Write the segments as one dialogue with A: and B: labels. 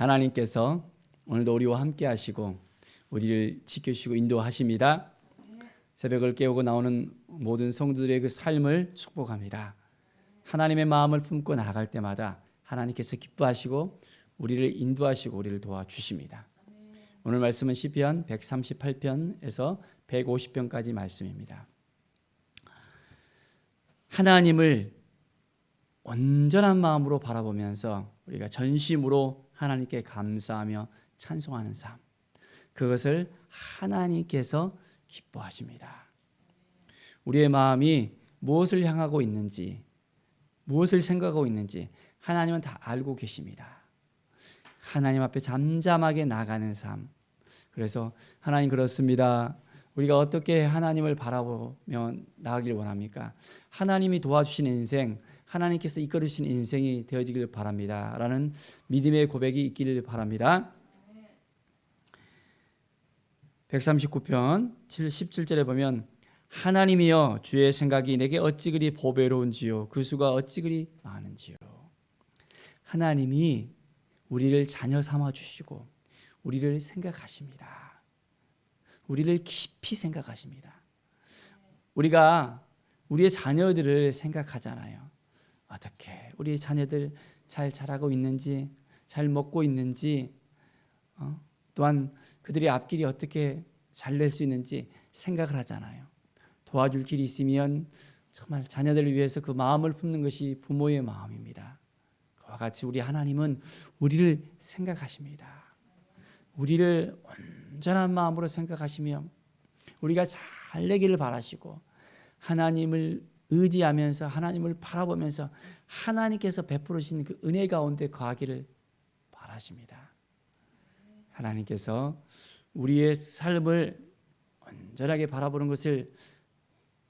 A: 하나님께서 오늘도 우리와 함께 하시고 우리를 지켜주시고 인도하십니다. 새벽을 깨우고 나오는 모든 성도들의 그 삶을 축복합니다. 하나님의 마음을 품고 나아갈 때마다 하나님께서 기뻐하시고 우리를 인도하시고 우리를 도와주십니다. 오늘 말씀은 시편 138편에서 150편까지 말씀입니다. 하나님을 온전한 마음으로 바라보면서 우리가 전심으로 하나님께 감사하며 찬송하는 삶. 그것을 하나님께서 기뻐하십니다. 우리의 마음이 무엇을 향하고 있는지, 무엇을 생각하고 있는지 하나님은 다 알고 계십니다. 하나님 앞에 잠잠하게 나가는 삶. 그래서 하나님 그렇습니다. 우리가 어떻게 하나님을 바라보며 나가길 원합니까? 하나님이 도와주신 인생, 하나님께서 이끌으신 인생이 되어지길 바랍니다. 라는 믿음의 고백이 있기를 바랍니다. 139편 17절에 보면 하나님이여 주의 생각이 내게 어찌 그리 보배로운지요 그 수가 어찌 그리 많은지요 하나님이 우리를 자녀 삼아 주시고 우리를 생각하십니다. 우리를 깊이 생각하십니다. 우리가 우리의 자녀들을 생각하잖아요. 어떻게 우리 자녀들 잘 자라고 있는지, 잘 먹고 있는지, 어? 또한 그들의 앞길이 어떻게 잘 될 수 있는지 생각을 하잖아요. 도와줄 길이 있으면 정말 자녀들을 위해서 그 마음을 품는 것이 부모의 마음입니다. 그와 같이 우리 하나님은 우리를 생각하십니다. 우리를 온전한 마음으로 생각하시며 우리가 잘 되기를 바라시고 하나님을 의지하면서 하나님을 바라보면서 하나님께서 베풀으신 그 은혜 가운데 거하기를 바라십니다. 하나님께서 우리의 삶을 온전하게 바라보는 것을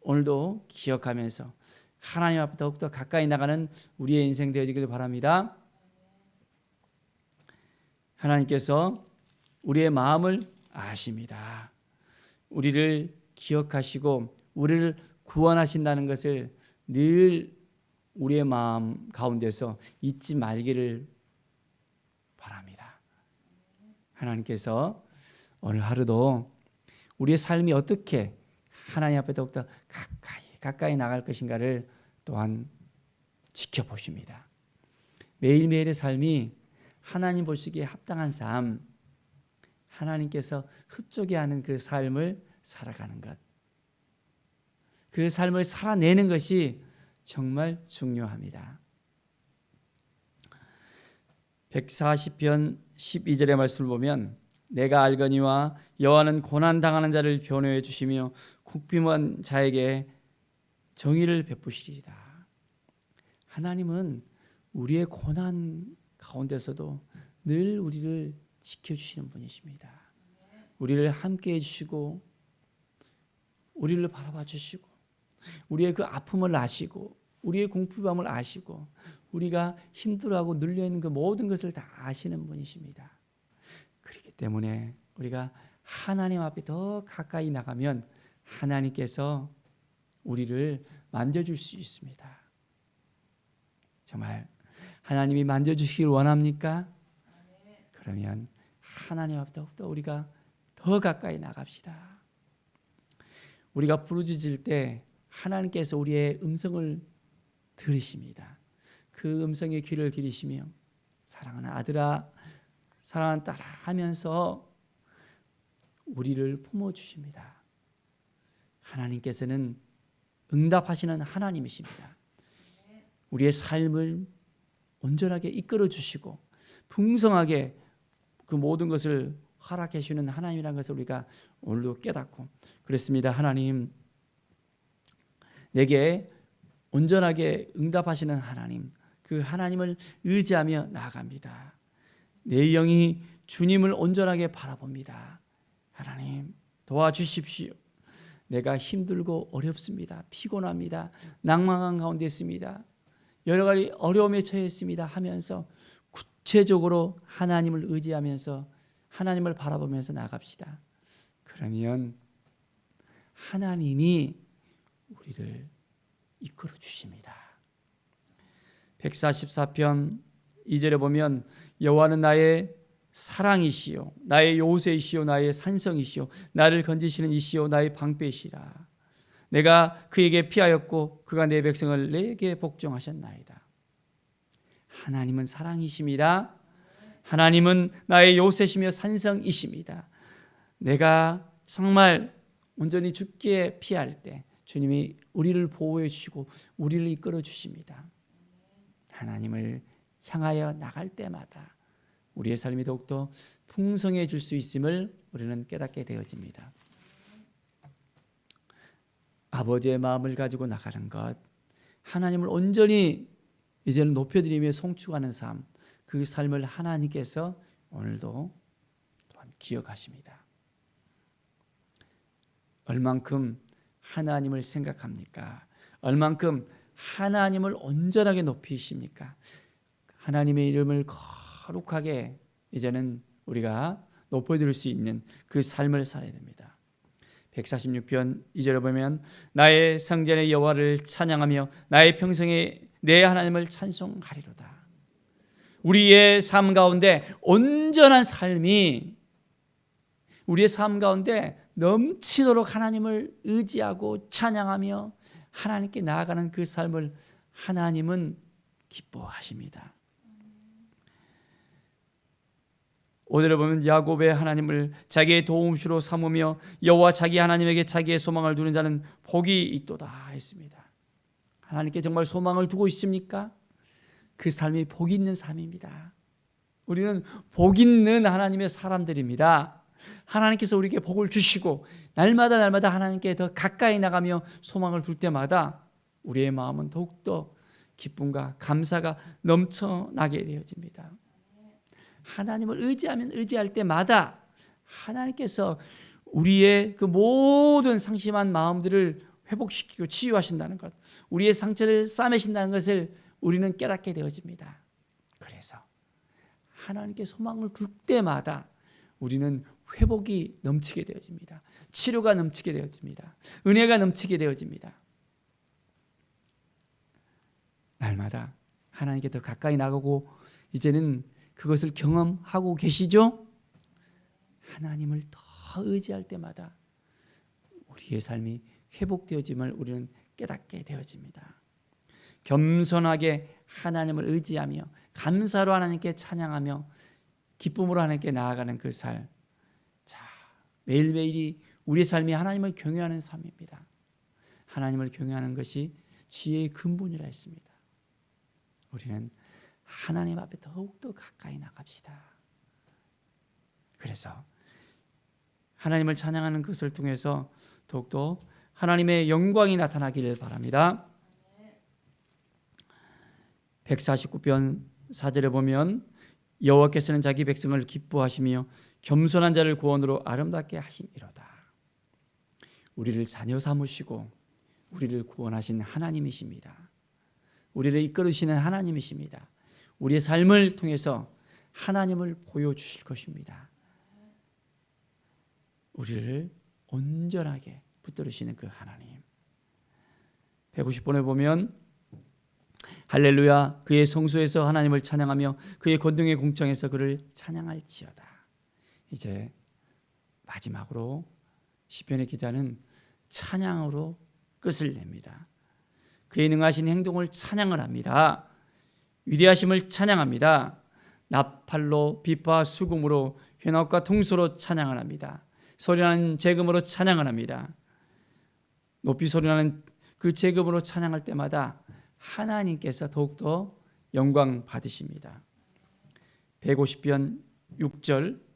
A: 오늘도 기억하면서 하나님 앞에 더욱더 가까이 나가는 우리의 인생 되어지기를 바랍니다. 하나님께서 우리의 마음을 아십니다. 우리를 기억하시고 우리를 구원하신다는 것을 늘 우리의 마음 가운데서 잊지 말기를 바랍니다. 하나님께서 오늘 하루도 우리의 삶이 어떻게 하나님 앞에 더욱더 가까이 가까이 나갈 것인가를 또한 지켜보십니다. 매일매일의 삶이 하나님 보시기에 합당한 삶, 하나님께서 흡족해 하는 그 삶을 살아가는 것. 그 삶을 살아내는 것이 정말 중요합니다. 140편 12절의 말씀을 보면 내가 알거니와 여호와는 고난 당하는 자를 변호해 주시며 국빈한 자에게 정의를 베푸시리이다. 하나님은 우리의 고난 가운데서도 늘 우리를 지켜 주시는 분이십니다. 우리를 함께 해 주시고 우리를 바라봐 주시고 우리의 그 아픔을 아시고 우리의 공포감을 아시고 우리가 힘들어하고 눌려 있는 그 모든 것을 다 아시는 분이십니다. 그렇기 때문에 우리가 하나님 앞에 더 가까이 나가면 하나님께서 우리를 만져줄 수 있습니다. 정말 하나님이 만져주시길 원합니까? 그러면 하나님 앞에 더욱더 우리가 더 가까이 나갑시다. 우리가 부르짖을 때 하나님께서 우리의 음성을 들으십니다. 그 음성의 귀를 기리시며 사랑하는 아들아, 사랑하는 딸아 하면서 우리를 품어 주십니다. 하나님께서는 응답하시는 하나님이십니다. 우리의 삶을 온전하게 이끌어 주시고 풍성하게 그 모든 것을 허락해 주는 하나님이라는 것을 우리가 오늘도 깨닫고 그렇습니다. 하나님 내게 온전하게 응답하시는 하나님 그 하나님을 의지하며 나아갑니다. 내 영이 주님을 온전하게 바라봅니다. 하나님 도와주십시오. 내가 힘들고 어렵습니다. 피곤합니다. 낭망한 가운데 있습니다. 여러 가지 어려움에 처해 있습니다. 하면서 구체적으로 하나님을 의지하면서 하나님을 바라보면서 나갑시다. 그러면 하나님이 우리를 이끌어 주십니다. 144편 2절에 보면 여호와는 나의 사랑이시요 나의 요새이시요 나의 산성이시요 나를 건지시는 이시요 나의 방패시라. 내가 그에게 피하였고 그가 내 백성을 내게 복종하셨나이다. 하나님은 사랑이십니다. 하나님은 나의 요새시며 산성이십니다. 내가 정말 온전히 죽기에 피할 때 주님이 우리를 보호해 주시고 우리를 이끌어 주십니다 하나님을 향하여 나갈 때마다 우리의 삶이 더욱더 풍성해 질 수 있음을 우리는 깨닫게 되어집니다. 아버지의 마음을 가지고 나가는 것, 하나님을 온전히 이제는 높여드리며 송축하는 삶, 그 삶을 하나님께서 오늘도 또한 기억하십니다. 얼만큼 하나님을 생각합니까? 얼만큼 하나님을 온전하게 높이십니까? 하나님의 이름을 거룩하게 이제는 우리가 높여드릴 수 있는 그 삶을 살아야 됩니다. 146편 2절에 보면 나의 성전의 여호와를 찬양하며 나의 평생에 내 하나님을 찬송하리로다. 우리의 삶 가운데 온전한 삶이 우리의 삶 가운데 넘치도록 하나님을 의지하고 찬양하며 하나님께 나아가는 그 삶을 하나님은 기뻐하십니다. 오늘에 보면 야곱의 하나님을 자기의 도움주로 삼으며 여호와 자기 하나님에게 자기의 소망을 두는 자는 복이 있도다 했습니다. 하나님께 정말 소망을 두고 있습니까? 그 삶이 복 있는 삶입니다. 우리는 복 있는 하나님의 사람들입니다. 하나님께서 우리에게 복을 주시고 날마다 날마다 하나님께 더 가까이 나가며 소망을 둘 때마다 우리의 마음은 더욱더 기쁨과 감사가 넘쳐나게 되어집니다. 하나님을 의지하면 의지할 때마다 하나님께서 우리의 그 모든 상심한 마음들을 회복시키고 치유하신다는 것, 우리의 상처를 싸매신다는 것을 우리는 깨닫게 되어집니다. 그래서 하나님께 소망을 둘 때마다 우리는 회복이 넘치게 되어집니다. 치료가 넘치게 되어집니다. 은혜가 넘치게 되어집니다. 날마다 하나님께 더 가까이 나가고 이제는 그것을 경험하고 계시죠? 하나님을 더 의지할 때마다 우리의 삶이 회복되어짐을 우리는 깨닫게 되어집니다. 겸손하게 하나님을 의지하며 감사로 하나님께 찬양하며 기쁨으로 하나님께 나아가는 그 삶. 자, 매일매일이 우리의 삶이 하나님을 경외하는 삶입니다. 하나님을 경외하는 것이 지혜의 근본이라 했습니다. 우리는 하나님 앞에 더욱더 가까이 나갑시다. 그래서 하나님을 찬양하는 것을 통해서 더욱더 하나님의 영광이 나타나기를 바랍니다. 149편 4절에 보면 여호와께서는 자기 백성을 기뻐하시며 겸손한 자를 구원으로 아름답게 하심이로다. 우리를 자녀 삼으시고 우리를 구원하신 하나님이십니다. 우리를 이끌으시는 하나님이십니다. 우리의 삶을 통해서 하나님을 보여주실 것입니다. 우리를 온전하게 붙들으시는 그 하나님. 150번에 보면 할렐루야 그의 성소에서 하나님을 찬양하며 그의 권능의 공창에서 그를 찬양할지어다. 이제 마지막으로 시편의 기자는 찬양으로 끝을 냅니다. 그의 능하신 행동을 찬양을 합니다. 위대하심을 찬양합니다. 나팔로 비파 수금으로 현악과 통소로 찬양을 합니다. 소리나는 재금으로 찬양을 합니다. 높이 소리나는 그 재금으로 찬양할 때마다 하나님께서 더욱더 영광 받으십니다. 150편 6절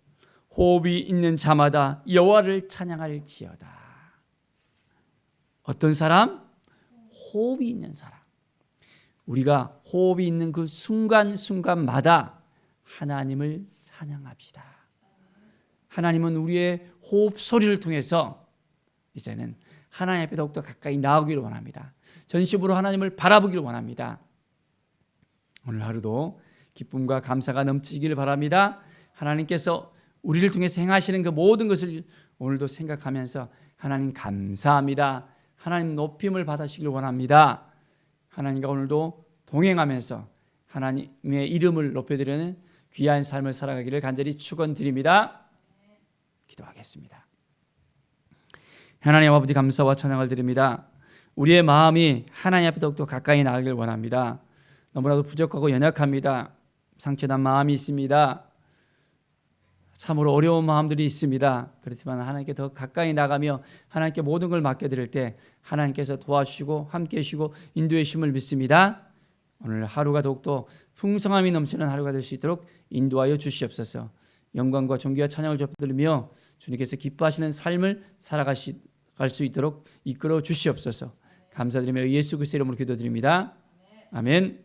A: 호흡이 있는 자마다 여호와를 찬양할지어다. 어떤 사람? 호흡이 있는 사람. 우리가 호흡이 있는 그 순간순간마다 하나님을 찬양합시다. 하나님은 우리의 호흡 소리를 통해서 이제는 하나님 앞에 더욱더 가까이 나오기를 원합니다. 전심으로 하나님을 바라보기를 원합니다. 오늘 하루도 기쁨과 감사가 넘치기를 바랍니다. 하나님께서 우리를 통해서 행하시는 그 모든 것을 오늘도 생각하면서 하나님 감사합니다. 하나님 높임을 받으시길 원합니다. 하나님과 오늘도 동행하면서 하나님의 이름을 높여드리는 귀한 삶을 살아가기를 간절히 축원드립니다. 기도하겠습니다. 하나님 아버지 감사와 찬양을 드립니다. 우리의 마음이 하나님 앞에 더욱더 가까이 나가길 원합니다. 너무나도 부족하고 연약합니다. 상처난 마음이 있습니다. 참으로 어려운 마음들이 있습니다. 그렇지만 하나님께 더 가까이 나가며 하나님께 모든 걸 맡겨드릴 때 하나님께서 도와주시고 함께 해주시고 인도해 주심을 믿습니다. 오늘 하루가 더욱더 풍성함이 넘치는 하루가 될 수 있도록 인도하여 주시옵소서. 영광과 존귀와 찬양을 접드리며 주님께서 기뻐하시는 삶을 살아갈 수 있도록 이끌어 주시옵소서. 감사드리며 예수 그리스도 이름으로 기도드립니다. 아멘.